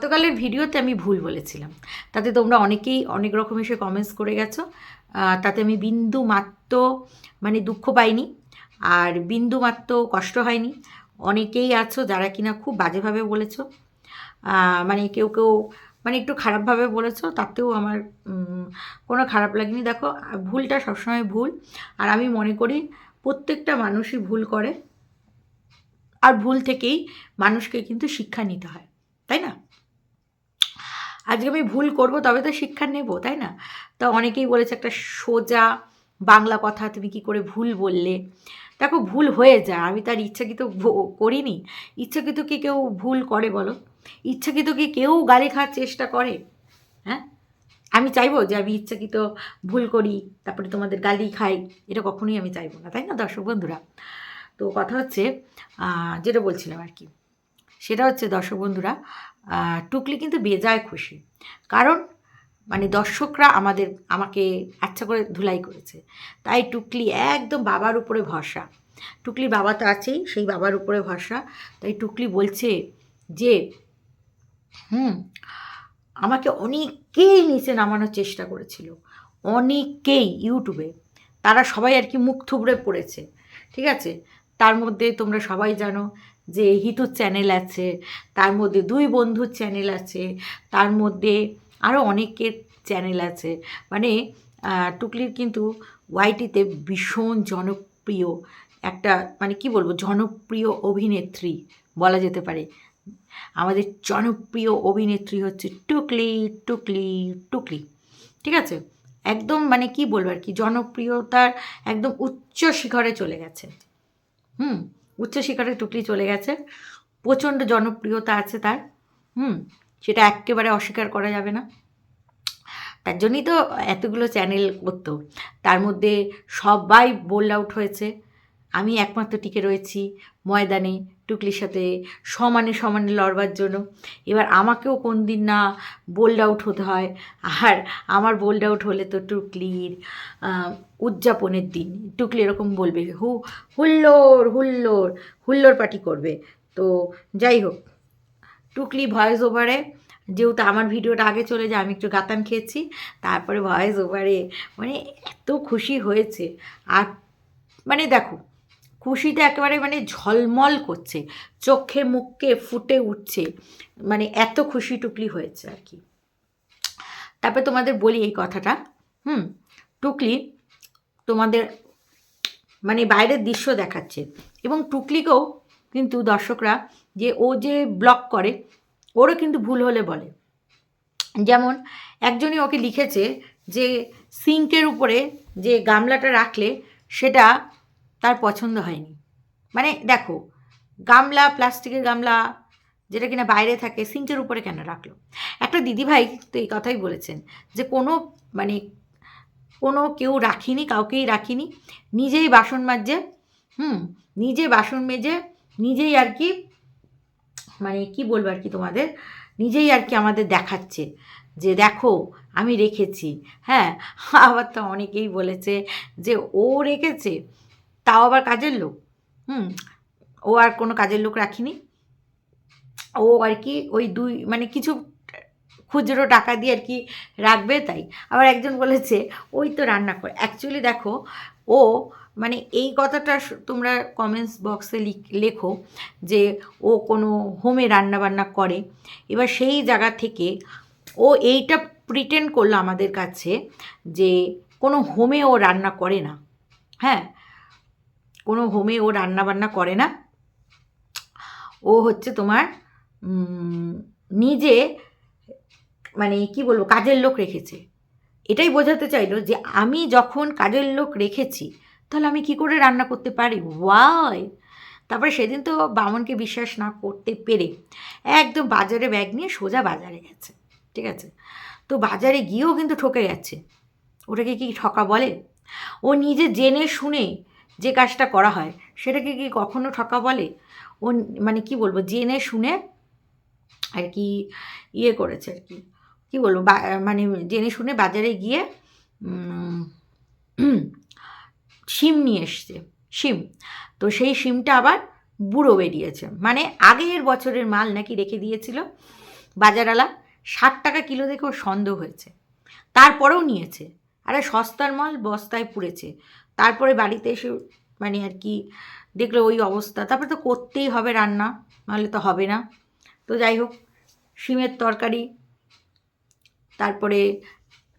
গতকালের ভিডিওতে আমি ভুল বলেছিলাম। তাতে তোমরা অনেকেই অনেক রকম এসে কমেন্টস করে গেছো। তাতে আমি বিন্দু মাত্র মানে দুঃখ পাইনি। আর বিন্দু মাত্র কষ্ট হয়নি। অনেকেই আছো যারা কিনা খুব বাজেভাবে বলেছ। মানে কেউ কেউ মানে একটু খারাপভাবে বলেছ, তাতেও আমার কোনো খারাপ লাগেনি। দেখো, ভুলটা সবসময় ভুল। আর আমি মনে করি প্রত্যেকটা মানুষই ভুল করে। আর ভুল থেকেই মানুষকে কিন্তু শিক্ষা নিতে হয়। তাই না? আজকে আমি ভুল করব, তবে তো শিক্ষা নেব, তাই না? তো অনেকেই বলেছে একটা সোজা বাংলা কথা, তুমি কি করে ভুল বললে? দেখো, ভুল হয়ে যায়, আমি তার ইচ্ছাকৃত করিনি। ইচ্ছাকৃত কি কেউ ভুল করে বলো? ইচ্ছাকৃত কি কেউ গালি খাওয়ার চেষ্টা করে? হ্যাঁ? আমি চাইব যে আমি ইচ্ছাকৃত ভুল করি, তারপরে তোমাদের গালি খাই, এটা কখনোই আমি চাইব না, তাই না দর্শক বন্ধুরা? তো কথা হচ্ছে যেটা বলছিলাম আর কি, সেটা হচ্ছে দর্শক বন্ধুরা টুকলি কিন্তু বেজায় খুশি। কারণ মানে দর্শকরা আমাদের, আমাকে আচ্ছা করে ধুলাই করেছে। তাই টুকলি একদম বাবার উপরে ভরসা। টুকলি বাবা তো আছেই, সেই বাবার উপরে ভরসা। তাই টুকলি বলছে যে, হুম, আমাকে অনেকেই নিচে নামানোর চেষ্টা করেছিল। অনেকেই ইউটিউবে তারা সবাই আর কি মুখ থুবড়ে পড়েছে। ঠিক আছে? তার মধ্যে তোমরা সবাই জানো যে হিতুর চ্যানেল আছে, তার মধ্যে দুই বন্ধুর চ্যানেল আছে, তার মধ্যে আরও অনেকের চ্যানেল আছে। মানে টুকলির কিন্তু ওয়াইটিতে ভীষণ জনপ্রিয় একটা মানে কি বলব, জনপ্রিয় অভিনেত্রী বলা যেতে পারে। আমাদের জনপ্রিয় অভিনেত্রী হচ্ছে টুকলি টুকলি টুকলি। ঠিক আছে? একদম মানে কি বলব আর কি, জনপ্রিয়তার একদম উচ্চ শিখরে চলে গেছে। হুম? উচ্চ শিখরে টুকলি চলে গেছে। প্রচণ্ড জনপ্রিয়তা আছে তার। হুম, সেটা একেবারে অস্বীকার করা যাবে না। তার জন্যই তো এতগুলো চ্যানেল করতো। তার মধ্যে সবাই বোল্ড আউট হয়েছে। আমি একমাত্র টিকে রয়েছি ময়দানে টুকলির সাথে সমানে সমানে লড়বার জন্য। এবার আমাকেও কোন দিন না বোল্ড আউট হতে হয়। আর আমার বোল্ড আউট হলে তো টুকলির উদযাপনের দিন। টুকলি এরকম বলবে, হু হুল্লোর হুল্লোর হুল্লোর পার্টি করবে। তো যাই হোক, টুকলি ভয়েস ওভারে, যেহেতু আমার ভিডিওটা আগে চলে যায়, আমি একটু গাতান খেয়েছি, তারপরে ভয়েস ওভারে মানে এত খুশি হয়েছে। আর মানে দেখো খুশিতে একেবারে মানে ঝলমল করছে চোখে মুখকে ফুটে উঠছে মানে এত খুশি টুকলি হয়েছে আর কি। তারপরে তোমাদের বলি এই কথাটা, হুম, টুকলি তোমাদের মানে বাইরের দৃশ্য দেখাচ্ছে এবং টুকলিকেও কিন্তু দর্শকরা যে ও যে ব্লগ করে, ওরও কিন্তু ভুল হলে বলে। যেমন একজনই ওকে লিখেছে যে, সিঙ্কের উপরে যে গামলাটা রাখলে সেটা তার পছন্দ হয়নি। মানে দেখো, গামলা, প্লাস্টিকের গামলা, যেটা কিনা বাইরে থাকে, সিঙ্কের উপরে কেন রাখল? একটা দিদিভাই তো এই কথাই বলেছেন যে কোনো মানে কোনো কেউ রাখিনি, কাউকেই রাখিনি, নিজেই বাসন মাজে, হুম, নিজে বাসন মেজে, নিজেই আর কি মানে কি বলব আর কি তোমাদের, নিজেই আর কি আমাদের দেখাচ্ছে যে দেখো, আমি রেখেছি। হ্যাঁ আবার তো অনেকেই বলেছে যে ও রেখেছে। তাও আবার কাজের লোক। হুম, ও আর কোনো কাজের লোক রাখিনি। ও আর কি ওই দুই মানে কিছু খুচরো টাকা দিয়ে আর কি রাখবে তাই। আবার একজন বলেছে, ওই তো রান্না করে। অ্যাকচুয়ালি দেখো, ও মানে এই কথাটা তোমরা কমেন্টস বক্সে লেখো যে ও কোনো হোমে রান্না বান্না করে। এবার সেই জায়গা থেকে ও এইটা প্রিটেন্ড করল আমাদের কাছে যে কোনো হোমে ও রান্না করে না। হ্যাঁ কোনো হোমে ও রান্না বান্না করে না। ও হচ্ছে তোমার নিজে মানে কি বলব, কাজের লোক রেখেছে। এটাই বোঝাতে চাইলো যে আমি যখন কাজের লোক রেখেছি, তাহলে আমি কি করে রান্না করতে পারি? ওয়াই তারপরে সেদিন তো বামনকে বিশ্বাস না করতে পেরে একদম বাজারে ব্যাগ নিয়ে সোজা বাজারে গেছে, ঠিক আছে? তো বাজারে গিয়েও কিন্তু ঠকে গেছে ওটাকে কি ঠকা বলে? ও নিজে জেনে শুনে যে কাজটা করা হয়, সেটাকে কি কখনো ঠকা বলে? ও মানে কি বলব, জেনে শুনে আর কি ইয়ে করেছে আর কি। কী বলব মানে জেনে শুনে বাজারে গিয়ে শিম নিয়ে এসছে, শিম। তো সেই শিমটা আবার বুড়ো বেরিয়েছে। মানে আগের বছরের মাল নাকি রেখে দিয়েছিল বাজারওয়ালা, ষাট টাকা কিলো দেখে ওর সন্দেহ হয়েছে। তারপরেও নিয়েছে। আরে সস্তার মাল বস্তায় পুড়েছে। তারপরে বাড়িতে এসে মানে আর কি দেখল ওই অবস্থা। তারপরে তো করতেই হবে রান্না, নাহলে তো হবে না। তো যাই হোক, শিমের তরকারি, তারপরে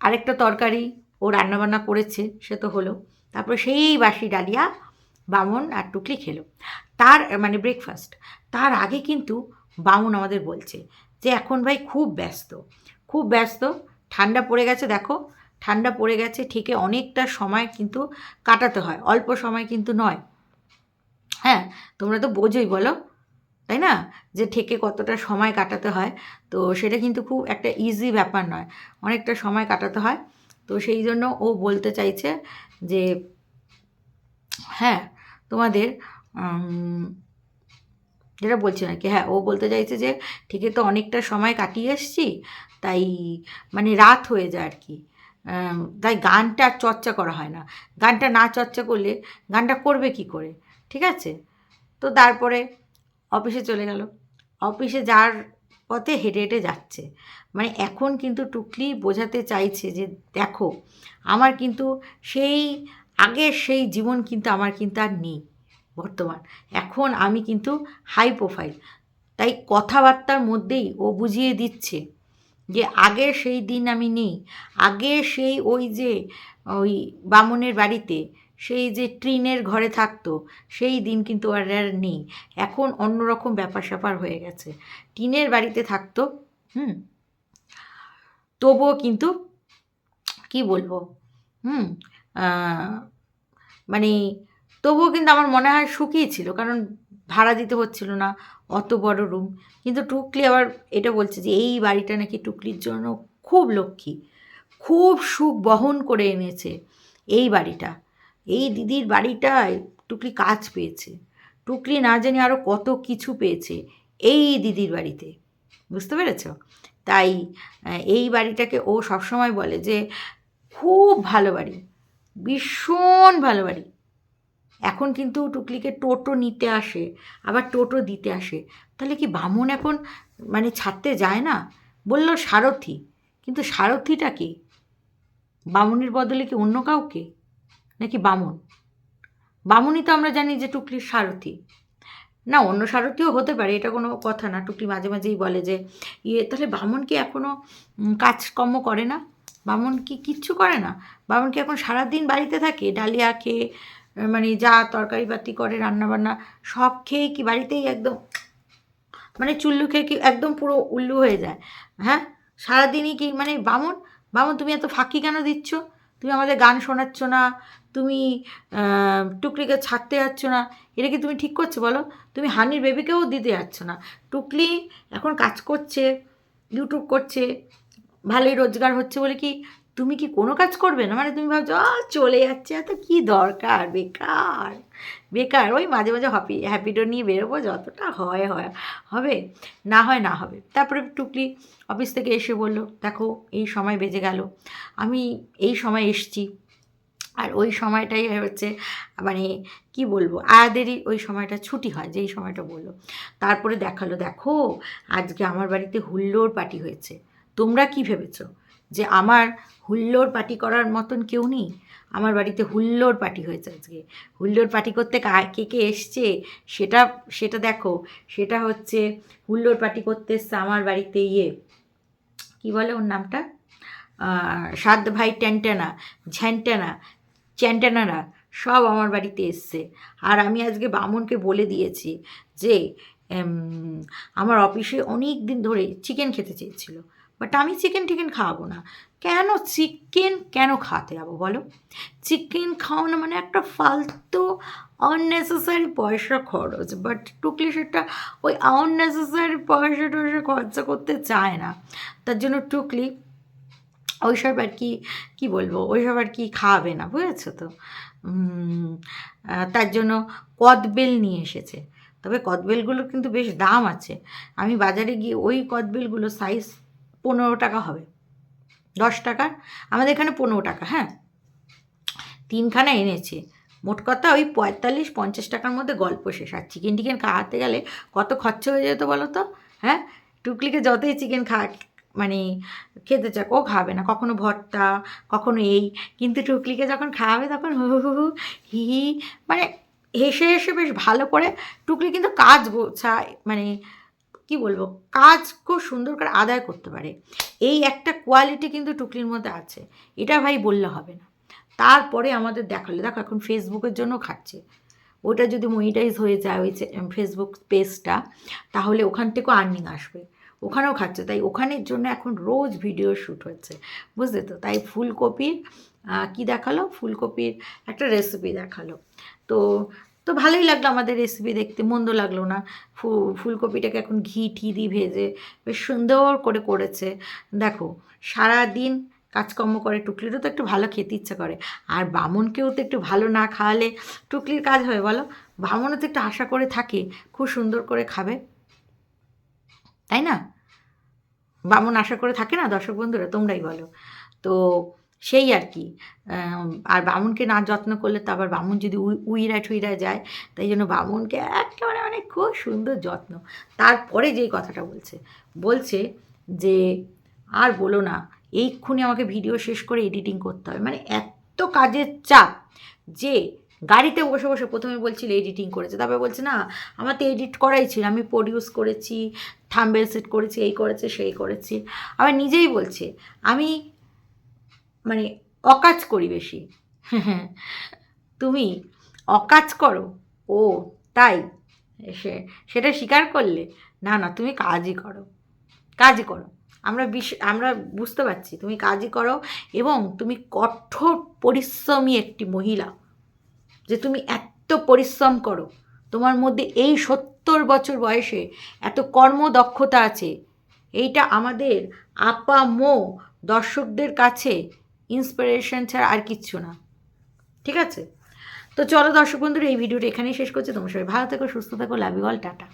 আরেকটা তরকারি ও রান্নাবান্না করেছে, সে তো হলো। তারপরে সেই বাসি ডালিয়া, বামন আর টুকলি খেলো। তার মানে ব্রেকফাস্ট তার আগে কিন্তু বামুন আমাদের বলছে যে, এখন ভাই খুব ব্যস্ত খুব ব্যস্ত, ঠান্ডা পড়ে গেছে দেখো ঠান্ডা পড়ে গেছে, ঠিকই অনেকটা সময় কিন্তু কাটাতে হয়, অল্প সময় কিন্তু নয়। হ্যাঁ তোমরা তো বোঝোই বলো, তাই না? যে ঠেকে কতটা সময় কাটাতে হয়, তো সেটা কিন্তু খুব একটা ইজি ব্যাপার নয়, অনেকটা সময় কাটাতে হয়। তো সেই জন্য ও বলতে চাইছে যে হ্যাঁ তোমাদের যেটা বলছি নাকি হ্যাঁ ও বলতে চাইছে যে, ঠিকই তো অনেকটা সময় কাটিয়ে এসছি, তাই মানে রাত হয়ে যায় আর কি। তাই গানটা চর্চা করা হয় না। গানটা না চর্চা করলে গানটা করবে কি করে? ঠিক আছে? তো তারপরে অফিসে চলে গেল। অফিসে যার পথে হেঁটে হেঁটে যাচ্ছে। মানে এখন কিন্তু টুকলি বোঝাতে চাইছে যে, দেখো, আমার কিন্তু সেই, আগের সেই জীবন কিন্তু আমার কিন্তু আর নেই বর্তমান। এখন আমি কিন্তু হাই প্রোফাইল তাই কথাবার্তার মধ্যেই ও বুঝিয়ে দিচ্ছে। যে আগের সেই দিন আমি নেই। আগে সেই ওই যে, ওই বামনের বাড়িতে, সেই যে ট্রিনের ঘরে থাকতো, সেই দিন কিন্তু আর আর নেই। এখন অন্যরকম ব্যাপার স্যাপার হয়ে গেছে। টিনের বাড়িতে থাকতো, হুম? তবুও কিন্তু, কি বলব, হুম? মানে তবুও কিন্তু আমার মনে হয় সুখী ছিল। কারণ ভাড়া দিতে হচ্ছিল না, অত বড় রুম কিন্তু টুকলি আবার এটা বলছে যে, এই বাড়িটা নাকি টুকলির জন্য খুব লক্ষ্মী, খুব সুখ বহন করে এনেছে এই বাড়িটা। এই দিদির বাড়িটায় টুকলি কাজ পেয়েছে, টুকলি না জানি আরও কত কিছু পেয়েছে এই দিদির বাড়িতে। বুঝতে পেরেছ? তাই এই বাড়িটাকে ও সবসময় বলে যে, খুব ভালো বাড়ি, ভীষণ ভালো বাড়ি। এখন কিন্তু টুকলিকে টোটো নিতে আসে, আবার টোটো দিতে আসে। তাহলে কি বামুন এখন মানে ছাড়তে যায় না? বলল সারথি, কিন্তু সারথিটা কি? বামুনের বদলে কি অন্য কাউকে? নাকি বামুন? বামুনই তো আমরা জানি যে টুকলির সারথি। না, অন্য সারথিও হতে পারে, এটা কোনো কথা না। টুকলি মাঝে মাঝেই বলে যে ইয়ে তাহলে বামুন কি এখনও কাজকর্ম করে না? বামুন কি কিচ্ছু করে না? বামুন কি এখন সারাদিন বাড়িতে থাকে? ডালিয়া খেয়ে মানে যা তরকারি বাতি করে, রান্নাবান্না, সব খেয়ে কি বাড়িতেই একদম মানে চুল্লু খেয়ে কি একদম পুরো উল্লু হয়ে যায়। হ্যাঁ? সারাদিনই কি মানে বামুন বামুন তুমি এত ফাঁকি কেন দিচ্ছ? তুমি আমাদের গান শোনাচ্ছ না, তুমি টুকলিকে ছাড়তে যাচ্ছ না, এটা কি তুমি ঠিক করছ বলো? তুমি হানির বেবিকেও দিতে যাচ্ছ না। টুকলি এখন কাজ করছে ইউটিউব করছে, ভালোই রোজগার হচ্ছে বলে কি তুমি কি কোনো কাজ করবে না? মানে তুমি ভাবছ আ চলে যাচ্ছে, এত কি দরকার? বেকার বেকার। ওই মাঝে মাঝে হ্যাপি হ্যাপিডো নিয়ে বেরোবো, যতটা হয় হয়, হবে, না হয়, না হবে। তারপরে টুকলি অফিস থেকে এসে বলল, দেখো, এই সময় বেজে গেল। আমি এই সময় এসছি। আর ওই সময়টাই হচ্ছে মানে কি বলব, আয়াদেরই ওই সময়টা ছুটি হয়, যেই সময়টা বলল। তারপরে দেখাল, দেখো, আজকে আমার বাড়িতে হুল্লোড় পার্টি হয়েছে। তোমরা কি ভেবেছো? যে আমার হুল্লোড় পার্টি করার মতন কেউ নেই। আমার বাড়িতে হুল্লোড় পার্টি হয়েছে আজকে। হুল্লোড় পার্টি করতে কা- কে এসছে সেটা সেটা দেখো। সেটা হচ্ছে হুল্লোড় পার্টি করতে এসছে আমার বাড়িতে ইয়ে কি বলে ওর নামটা? সাত ভাই ট্যান্টানা ঝ্যান্টানা চ্যান্টানারা সব আমার বাড়িতে এসছে। আর আমি আজকে বামুনকে বলে দিয়েছি যে আমার অফিসে অনেক দিন ধরে চিকেন খেতে চেয়েছিল। বাট আমি চিকেন টিকেন খাওয়াবো না। কেন চিকেন কেন খাওয়াতে যাব বলো? চিকেন খাওয়ানো মানে একটা ফালতু আননেসেসারি পয়সা খরচ। বাট টুকলি সেটা ওই আননেসেসারি পয়সা টয়সা খরচা করতে চায় না। তার জন্য টুকলি ওইসব আর কি, কী বলব? ওইসব আর কি খাওয়াবে না, বুঝেছ তো? তার জন্য কদবেল নিয়ে এসেছে। তবে কদবেলগুলোর কিন্তু বেশ দাম আছে। আমি বাজারে গিয়ে ওই কদবেলগুলো সাইজ পনেরো টাকা হবে। দশ টাকার? আমাদের এখানে পনেরো টাকা হ্যাঁ? তিনখানা এনেছে। মোট কথা ওই পঁয়তাল্লিশ, পঞ্চাশ টাকার মধ্যে গল্প শেষ। আর চিকেন টিকেন খাওয়াতে গেলে কত খরচা হয়ে যেত বলো তো? হ্যাঁ? টুকলিকে যতই চিকেন খা মানে খেতে চাক, ও খাবে না। কখনো ভর্তা, কখনো এই। কিন্তু টুকলিকে যখন খাওয়াবে তখন হু হু হু হু, হি মানে হেসে হেসে বেশ ভালো করে টুকলি কিন্তু কাজ গোছায় মানে কি বলব, কাজ খুব সুন্দর করে আদায় করতে পারে। এই একটা কোয়ালিটি কিন্তু টুকলির মধ্যে আছে। এটা ভাই বললে হবে না। তারপরে আমাদের দেখালে, দেখো এখন ফেসবুকের জন্য খাচ্ছে। ওটা যদি মনিটাইজ হয়ে যায় ওই ফেসবুক পেজটা তাহলে ওখান থেকেও আর্নিং আসবে। ওখানেও খাচ্ছে। তাই ওখানের জন্য এখন রোজ ভিডিও শ্যুট হচ্ছে। বুঝলে তো? তাই ফুলকপির কি দেখাল? ফুলকপির একটা রেসিপি দেখাল। তো তো ভালোই লাগল আমাদের রেসিপি দেখতে, মন্দ লাগল না। ফুলকপিটাকে এখন ঘি, টি দিয়ে ভেজে বেশ সুন্দর করে করেছে। দেখো সারা দিন কাজকর্ম করে টুকলিরও তো একটু ভালো খেতে ইচ্ছা করে। আর বামনকেও তো একটু ভালো না খাওয়ালে টুকলির কাজ হয়, বলো? বামনও তো একটু আশা করে থাকে, খুব সুন্দর করে খাবে। তাই না? বামন আশা করে থাকে না? দর্শক বন্ধুরা, তোমরাই বলো। তো সেই আর কি। আর বামুনকে না যত্ন করলে তো আবার বামুন যদি উই, উইরা টুইরা যায়, তাই জন্য বামুনকে একেবারে মানে খুব সুন্দর যত্ন। তারপরে যেই কথাটা বলছে বলছে যে, আর বলো না, এইক্ষুনি আমাকে ভিডিও শেষ করে এডিটিং করতে হবে। মানে এত কাজের চাপ যে, গাড়িতে বসে বসে প্রথমে বলছিল এডিটিং করেছে, তারপরে বলছে, না, আমার তো এডিট করাই ছিল, আমি প্রডিউস করেছি থাম্বেল সেট করেছি, এই করেছে, সেই করেছি। আবার নিজেই বলছে, আমি মানে অকাজ করি বেশি। তুমি অকাজ করো। ও, তাই? সে সেটা স্বীকার করলে? না না, তুমি কাজই করো। কাজই করো। আমরা বিশ, আমরা বুঝতে পারছি, তুমি কাজই করো এবং তুমি কঠোর পরিশ্রমী একটি মহিলা। যে তুমি এত পরিশ্রম করো। তোমার মধ্যে এই সত্তর বছর বয়সে এত কর্মদক্ষতা আছে। এইটা আমাদের আপা মো দর্শকদের কাছে ইন্সপিরেশন ছাড়া আর কিচ্ছু না। ঠিক আছে? তো চলো দর্শক বন্ধুরা, এই ভিডিওটা এখানেই শেষ করছি। তোমার সবাই ভালো থেকো, সুস্থ থাকো লাভ অল টাটা।